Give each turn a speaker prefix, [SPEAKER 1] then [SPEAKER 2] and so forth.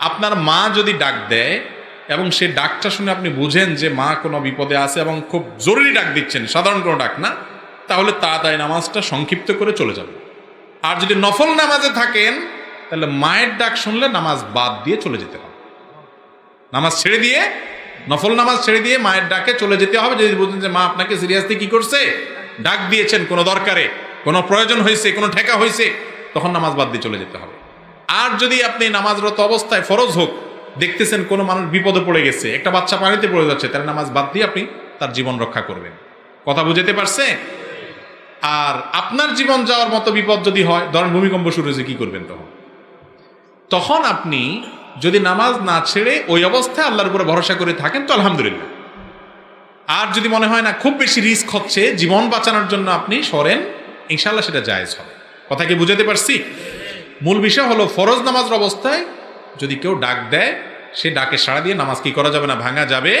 [SPEAKER 1] আপনার মা যদি ডাক দেয় এবং সে ডাকটা শুনে আপনি বুঝেন যে মা কোনো বিপদে আছে এবং খুব জরুরি ডাক দিচ্ছেন, সাধারণ কোনো ডাক না, তাহলে তাড়াতাড়ি নামাজটা সংক্ষিপ্ত করে চলে যাবে। আর যদি নফল নামাজে থাকেন, তাহলে মায়ের ডাক শুনলে নামাজ বাদ দিয়ে চলে যেতে হবে। নামাজ ছেড়ে দিয়ে, নফল নামাজ ছেড়ে দিয়ে মায়ের ডাকে চলে যেতে হবে। যদি বুঝেন যে মা আপনাকে সিরিয়াসলি কি করছে, ডাক দিয়েছেন কোনো দরকারে, কোনো প্রয়োজন হয়েছে, কোনো ঠেকা হয়েছে, তখন নামাজ বাদ দিয়ে চলে যেতে হবে। আর যদি আপনি নামাজরত অবস্থায় ফরজ হোক, দেখতেছেন কোনো মানুষ বিপদে পড়ে গেছে, একটা বাচ্চা পানিতে পড়ে যাচ্ছে, তার নামাজ বাদ দিয়ে আপনি তার জীবন রক্ষা করবেন। কথা বুঝতে পারছে? আর আপনার জীবন যাওয়ার মতো বিপদ যদি হয়, ধরেন ভূমিকম্প শুরু হয়েছে, কি করবেন তখন? তখন আপনি যদি নামাজ না ছেড়ে ওই অবস্থায় আল্লাহর উপরে ভরসা করে থাকেন, তো আলহামদুলিল্লাহ। আর যদি মনে হয় না, খুব বেশি রিস্ক হচ্ছে, জীবন বাঁচানোর জন্য আপনি সরেন ইনশাল্লাহ সেটা জায়েজ হবে। কথা কি বুঝাতে পারছি? মূল বিষয় হলো ফরজ নামাজের অবস্থায় যদি কেউ ডাক দেয়, সে ডাকে সাড়া দিয়ে নামাজ কি করা যাবে না, ভাঙা যাবে?